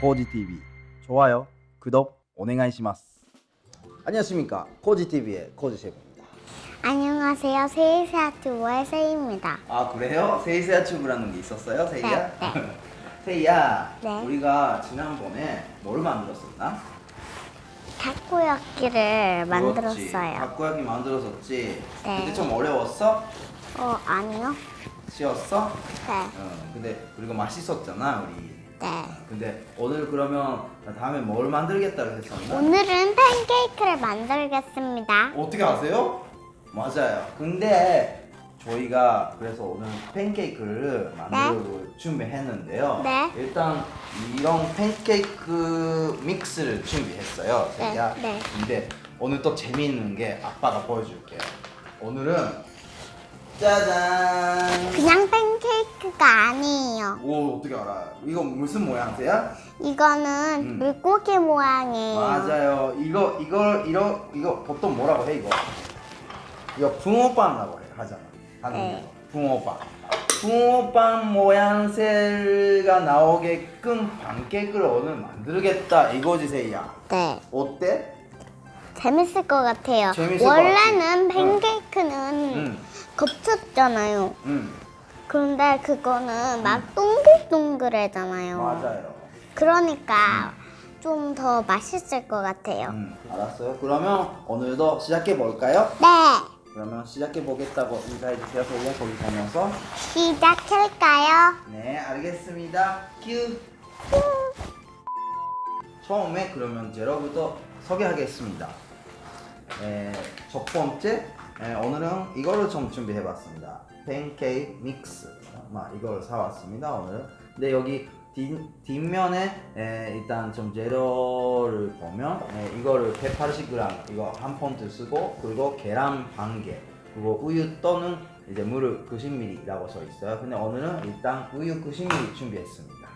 코지TV 좋아요, 구독, 오네가이시마스 안녕하십니까 코지TV의 코지 셰프입니다 안녕하세요. 세이세아트워의 세이입니다. 아 그래요? 세이세야 튜브라는 게 있었어요 세이야? 네, 세이야 네. 우리가 지난번에 뭘 만들었었나? 타코야끼를. 만들었어요. 닭고야기 만들었었지 네. 근데 좀 어려웠어? 어, 아니요. 쉬웠어? 네. 어, 근데 그리고 맛있었잖아 우리 네. 근데 오늘 그러면 다음에 뭘 만들겠다고 했었나? 오늘은 팬케이크를 만들겠습니다. 어떻게 아세요? 맞아요. 근데 저희가 그래서 오늘 팬케이크를 만들고 준비했는데요. 네. 일단 이런 팬케이크 믹스를 준비했어요. 네, 제가. 네. 근데 오늘 또 재미있는 게 아빠가 보여줄게요. 오늘은 짜잔. 그냥 팬케이크가 아니에요. 오 어떻게 알아? 이거 무슨 모양새야? 이거는 음. 물고기 모양이에요. 맞아요. 이거 이거 이거 이거 보통 뭐라고 해 이거? 이거 붕어빵이라고 해 하잖아. 한국에서 네. 붕어빵. 붕어빵 모양새가 나오게끔 pan케이크를 오늘 만들겠다 이거지 세이야. 네. 어때? 재밌을 것 같아요. 재밌을 것 원래는 같지? 팬케이크는 응, 겹쳤잖아요. 응, 그런데 그거는 막 동글동글해잖아요. 맞아요. 그러니까 좀 더 맛있을 것 같아요. 음, 알았어요. 그러면 오늘도 시작해 볼까요? 네, 그러면 시작해 보겠다고 인사해 주세요. 세이야 거기 가면서. 시작할까요? 네, 알겠습니다. 큐. 처음에 그러면 제로부터 소개하겠습니다. 에, 첫 번째, 에, 오늘은 이거를 좀 준비해봤습니다. 팬케이크 믹스. 막 이걸 사왔습니다. 오늘은. 근데 여기 뒷, 뒷면에 에, 일단 좀 재료를 보면 에, 이거를 180g 이거 한 폰트 쓰고 그리고 계란 반 개, 그리고 우유 또는 이제 물을 90ml라고 써 있어요. 근데 오늘은 일단 우유 90ml 준비했습니다.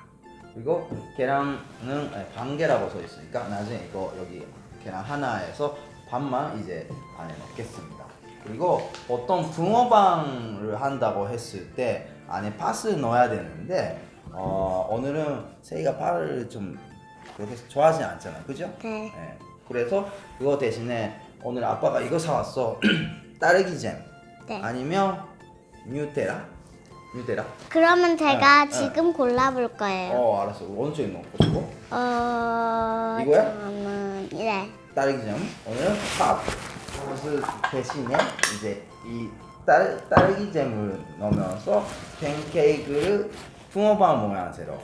그리고 계란은 에, 반 개라고 써 있으니까 나중에 이거 여기 계란 하나에서 반만 이제 안에 넣겠습니다. 그리고 보통 붕어빵을 한다고 했을 때 안에 팥을 넣어야 되는데 어, 오늘은 세이가 팥을 좀 그렇게 좋아하지 않잖아, 그죠? 네. 예, 그래서 그거 대신에 오늘 아빠가 이거 사왔어. 딸기 잼. 네. 아니면 뉴테라? 뉴테라? 그러면 제가 네, 네. 지금 골라볼 거예요. 어, 알았어. 어느 쪽에 넣고 싶어? 어, 이거야? 잠깐만. 네. 딸기 잼. 오늘은 팥. 그것을 대신에 이제 이 딸, 딸기 잼을 넣으면서 팬케이크를 붕어빵 모양새로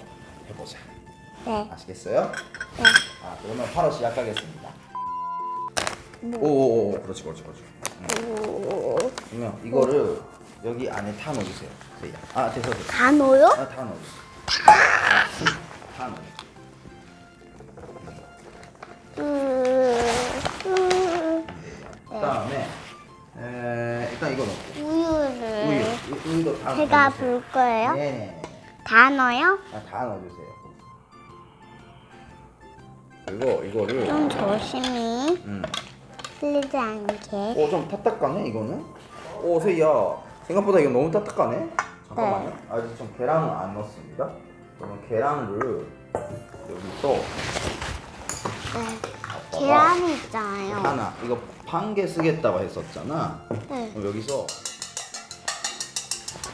해보자. 네. 아시겠어요? 네. 아, 그러면 바로 시작하겠습니다. 뭐. 오오오, 그렇지, 그렇지, 그렇지. 오, 그러면 이거를 여기 안에 다 넣어주세요. 세이야. 아, 됐어, 됐어. 다 넣어요? 아, 다 넣어주세요. 다 넣어. 으, 넣고 우유를 우유, 우- 우유도 다 제가 넣어주세요. 불 거예요? 네, 다 넣어요? 아, 다 넣어주세요. 그리고 이거를 좀 조심히 음, 흘리지 않게. 오좀 타딱하네 이거는. 오 세이야 생각보다 이거 너무 타딱하네. 잠깐만요. 아직 좀 계란을 안 넣었습니다. 그러면 계란을 여기 또 네. 계란이 있잖아요. 하나 이거 반 개 쓰겠다고 했었잖아. 네. 그럼 여기서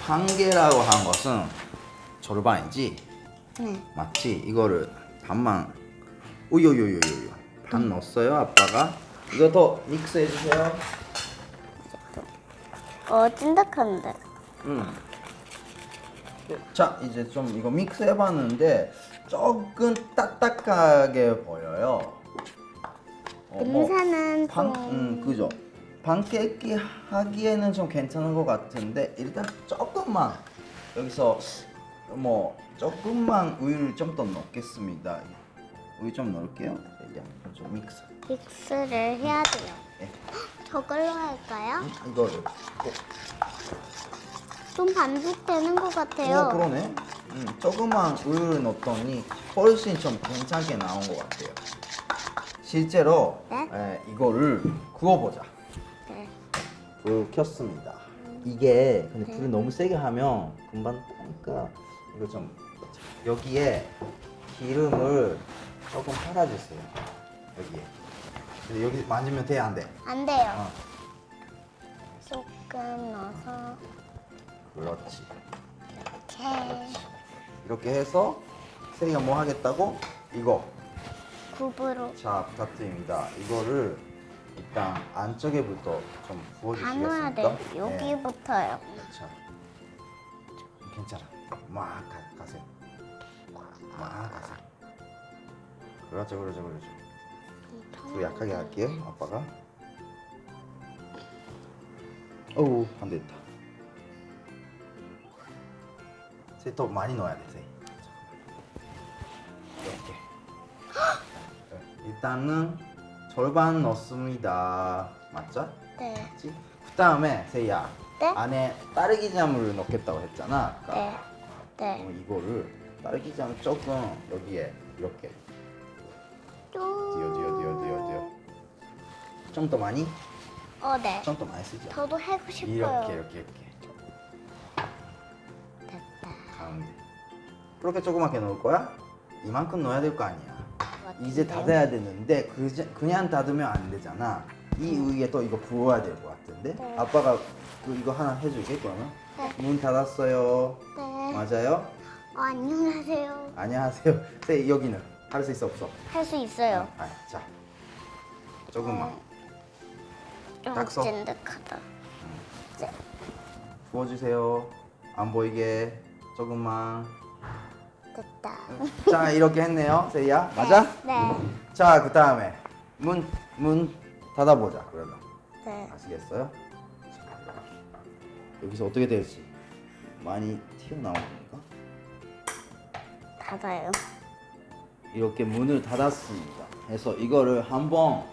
한 개라고 한 것은 절반이지 네. 맞지? 이거를 반만 우유유유유유 반 넣었어요 아빠가 이거 더 믹스해 주세요 어, 찐득한데. 음. 자 이제 좀 이거 믹스 해봤는데 조금 딱딱하게 보여요 어, 뭐 좀. 음, 그죠. 반깨기 하기에는 좀 괜찮은 것 같은데 일단 조금만 여기서 뭐 조금만 우유를 좀 더 넣겠습니다. 우유 좀 넣을게요. 이제 좀 믹스. 믹스를 해야 돼요. 네. 저걸로 할까요? 음, 이거를. 좀 반죽되는 것 같아요. 어 그러네. 음, 조금만 우유를 넣었더니 훨씬 좀 괜찮게 나온 것 같아요. 실제로 네? 에, 이거를 구워보자. 네. 불 켰습니다. 이게 근데 불을 너무 세게 하면 금방 타니까 이거 좀 여기에 기름을 조금 팔아주세요. 여기에. 근데 여기 만지면 돼, 안 돼? 안 돼요. 어, 조금 넣어서 그렇지. 이렇게 이렇게 해서 세이가 뭐 하겠다고? 이거. 굽으로 자, 부탁드립니다. 이거를 일단 안쪽에부터 좀 부어주시겠습니까? 돼요. 여기부터요. 자, 괜찮아. 막 가, 가세요. 막 가세요. 그렇죠, 그렇죠, 그렇죠. 더 약하게 할게요, 아빠가. 어우, 안 됐다. 세더 많이 넣어야 돼, 세. 일단은 절반 넣습니다. 맞죠? 네. 그치? 그 다음에 세이야 네? 안에 딸기잼을 넣겠다고 했잖아 아까 네. 네. 그럼 이거를 딸기잼 조금 여기에 이렇게 디어 디어 디어 디어 좀 더 많이? 어, 네. 좀 더 많이 쓰죠 저도 하고 싶어요. 이렇게 이렇게 이렇게 됐다. 가운데 그렇게 조그맣게 넣을 거야? 이만큼 넣어야 될 거 아니야 이제? 닫아야 되는데 그, 그냥 닫으면 안 되잖아 이 위에 또 이거 부어야 될 것 같은데 네. 아빠가 그 이거 하나 해줄게 그러면 네. 문 닫았어요 네. 맞아요? 어, 안녕하세요. 안녕하세요. 네, 여기는 할 수 있어 없어? 할 수 있어요. 아, 자, 조금만 좀딱 써. 찐득하다. 네. 부어주세요. 안 보이게 조금만. 됐다. 자, 이렇게 했네요, 세이야. 맞아? 네. 자, 그 다음에 문 문 닫아보자. 그러면 네. 아시겠어요? 자, 여기서 어떻게 될지 많이 튀어나옵니까? 닫아요. 이렇게 문을 닫았습니다. 그래서 이거를 한번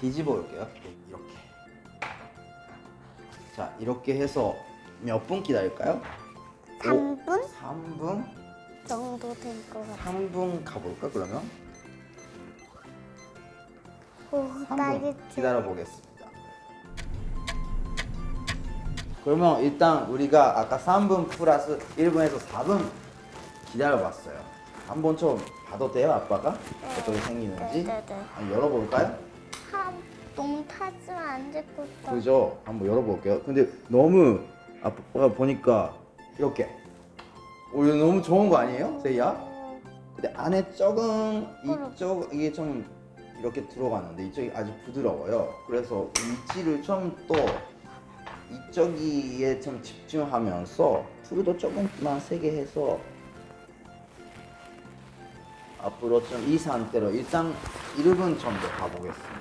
뒤집어 볼게요. 이렇게. 자, 이렇게 해서 몇 분 기다릴까요? 3분 3분? 정도 될 것 같아요. 3분 가볼까 그러면? 오, 3분 딸기 기다려 보겠습니다. 그러면 일단 우리가 아까 3분 플러스 1분에서 4분 기다려 봤어요. 한번 좀 봐도 돼요, 아빠가? 어떻게 생기는지? 네네네. 한번 열어볼까요? 하, 너무 타지면 안 될 것 같아. 그죠? 한번 열어볼게요. 근데 너무 아빠가 보니까 이렇게 오 이거 너무 좋은 거 아니에요, 세이야? 근데 안에 조금 이쪽 이게 좀 이렇게 들어가는데 이쪽이 아주 부드러워요. 그래서 위치를 좀 또 이쪽에 좀 집중하면서 불도 조금만 세게 해서 앞으로 좀 이 상태로 일단 1분 정도 가보겠습니다.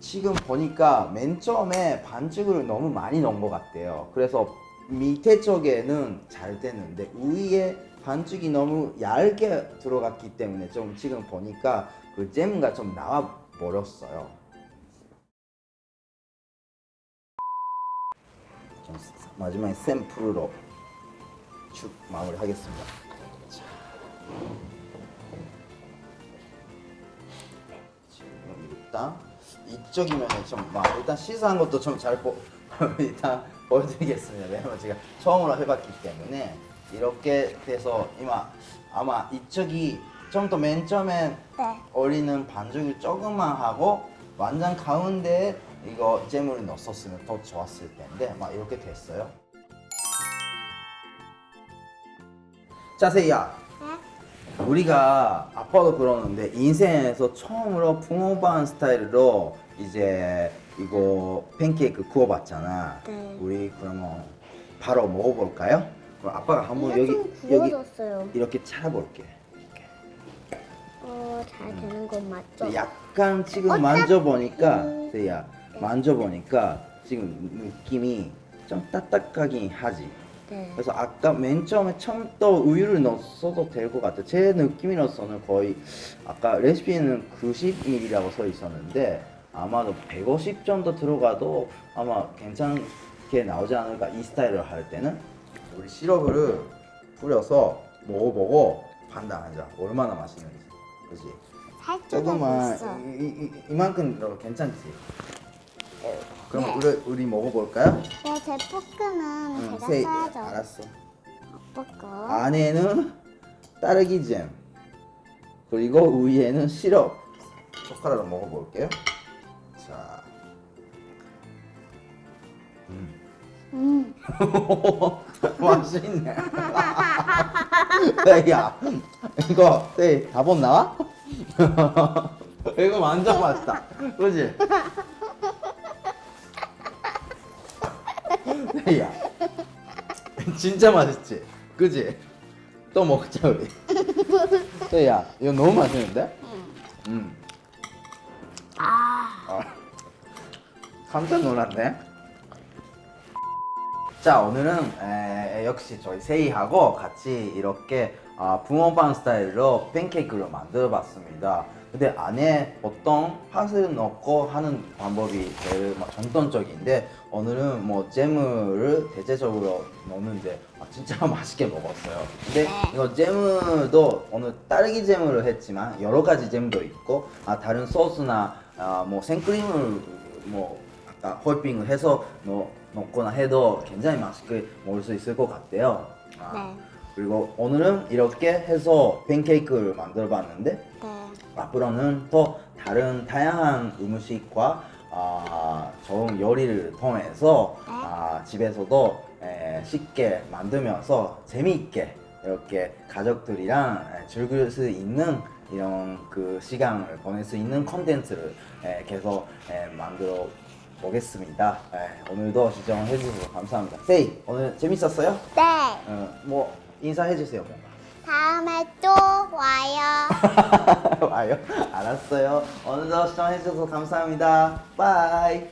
지금 보니까 맨 처음에 반죽을 너무 많이 넣은 것 같아요. 그래서 밑에 쪽에는 잘 되는데 위에 반죽이 너무 얇게 들어갔기 때문에 좀 지금 보니까 그 잼가 좀 나와 버렸어요. 좀 마지막에 샘플로 쭉 마무리하겠습니다. 자. 지금 일단 이쪽이면 좀막 일단 시사한 것도 좀 잘 보 일단 보여드리겠습니다. 왜냐면 제가 처음으로 해봤기 때문에 이렇게 돼서 이마 아마 이쪽이 좀 더 맨 처음에 네. 어리는 반죽을 조금만 하고 완전 가운데 이거 잼을 넣었으면 더 좋았을 텐데 막 이렇게 됐어요. 자 세이야 네? 우리가 아빠도 그러는데 인생에서 처음으로 붕어반 스타일로 이제 이거 팬케이크 구워봤잖아. 네. 우리 그러면 바로 먹어볼까요? 그럼 아빠가 한번 여기 좀 여기 구워졌어요. 이렇게 차려볼게. 어, 잘 되는 건 맞죠? 약간 지금 어차피- 만져보니까 음. 세야 만져보니까 지금 느낌이 좀 딱딱하긴 하지. 네. 그래서 아까 맨 처음에 처음부터 우유를 넣었어도 될 것 같아. 제 느낌으로서는 거의 아까 레시피에는 90ml라고 써 있었는데 아마도 150 정도 들어가도 아마 괜찮게 나오지 않을까 이 스타일을 할 때는 우리 시럽을 뿌려서 먹어보고 판단하자. 얼마나 맛있는지. 그지? 살짝 조금만 있어. 이, 이, 이, 이만큼 들어 괜찮지? 그럼 네. 우리 우리 먹어볼까요? 네, 제 볶음은 응, 제가 세- 써야죠. 알았어. 아빠 거. 안에는 딸기 잼, 그리고 위에는 시럽. 젓가락으로 먹어볼게요. 자. 음. 맛있네. 야, 이거 네 답은 나와? 이거 완전 맛있다. 그지? 야, 진짜 맛있지? 그지? 또 먹자 우리. 야, 이거 너무 맛있는데? 음. 깜짝 놀랐네. 자 오늘은 에, 역시 저희 세이하고 같이 이렇게 아, 붕어빵 스타일로 팬케이크를 만들어봤습니다. 근데 안에 어떤 팥을 넣고 하는 방법이 제일 막 전통적인데 오늘은 뭐 잼을 대체적으로 넣는데 아, 진짜 맛있게 먹었어요. 근데 이거 잼도 오늘 딸기 잼으로 했지만 여러 가지 잼도 있고 아, 다른 소스나 아, 뭐 생크림을 뭐 아까 홀빙을 해서 넣, 넣거나 해도 굉장히 맛있게 먹을 수 있을 것 같아요. 아, 네. 그리고 오늘은 이렇게 해서 팬케이크를 만들어 봤는데 네. 앞으로는 또 다른 다양한 음식과 아, 좋은 요리를 통해서 아, 집에서도 에, 쉽게 만들면서 재미있게 이렇게 가족들이랑 에, 즐길 수 있는 이런 그 시간을 보낼 수 있는 콘텐츠를 에, 계속 에, 만들어 보겠습니다. 에, 오늘도 시청해 주셔서 감사합니다. 세이 오늘 재밌었어요? 네. 어, 뭐 인사해 주세요. 다음에 또 와요. 와요? 알았어요. 오늘도 시청해 주셔서 감사합니다. 바이.